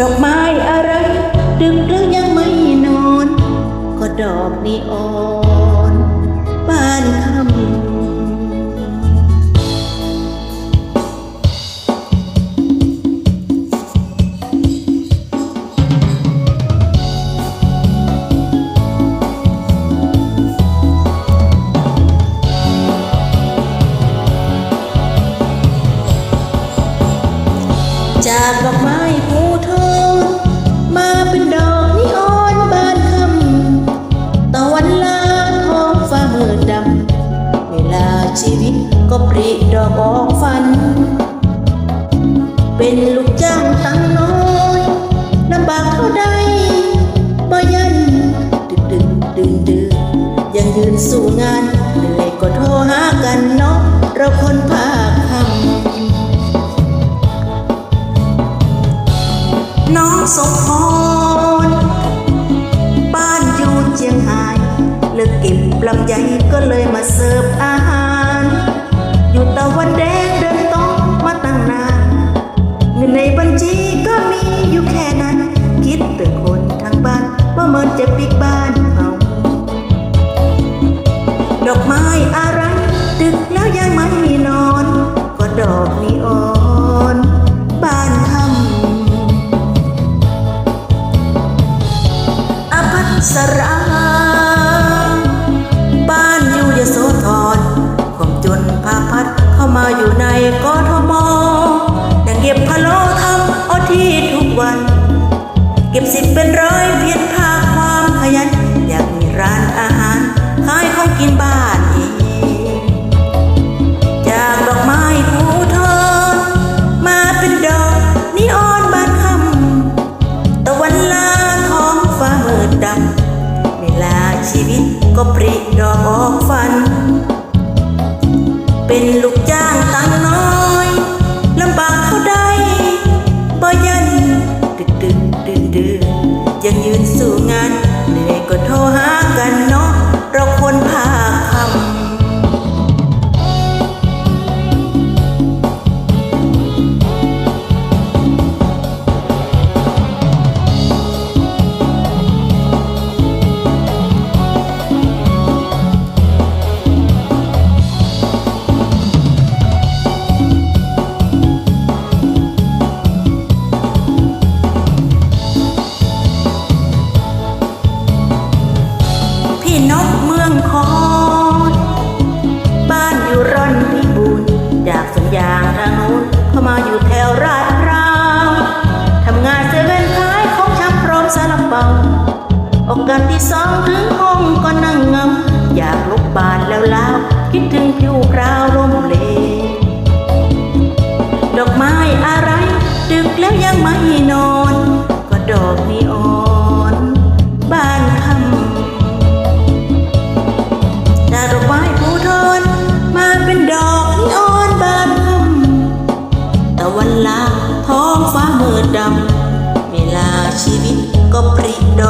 ดอกไม้อะไร ดึกหรือยังไม่นอน ก็ดอกนีออนบ้านคำจากดอกไม้ เป็นลูกจ้างตังน้อยลำบากเท่าใดบ่ยันดึกดึกดื่นดื่นยังยืนสู้งานเหนื่อยก็โทรหากันเนาะเราคนภาคคำน้องสมพรบ้านอยู่เชียงรายเลิกเก็บลำไยก็เลยมาเสิร์ฟอาหาร อยู่ตะวันแดง ในบัญชีก็มีอยู่แค่นั้น คิดแต่คนทางบ้านว่าเหมือนจะปิกบ้านเอา ดอกไม้อา บ้านเอ กาสที่สองถึงห้องก็นั่งงำอยากลุกบานแล้วลาวคิดถึงผิวพราวลมเลดอกไม้อะไร ดึกแล้วยังไม่นอน ก็ดอกนีออนบ้านคำจาดอกไม้ภูทรมาเป็นดอกนีออนบ้านคำตะวันลาท้องฟ้ามืดดำเวลาชีวิตก็ปริดอก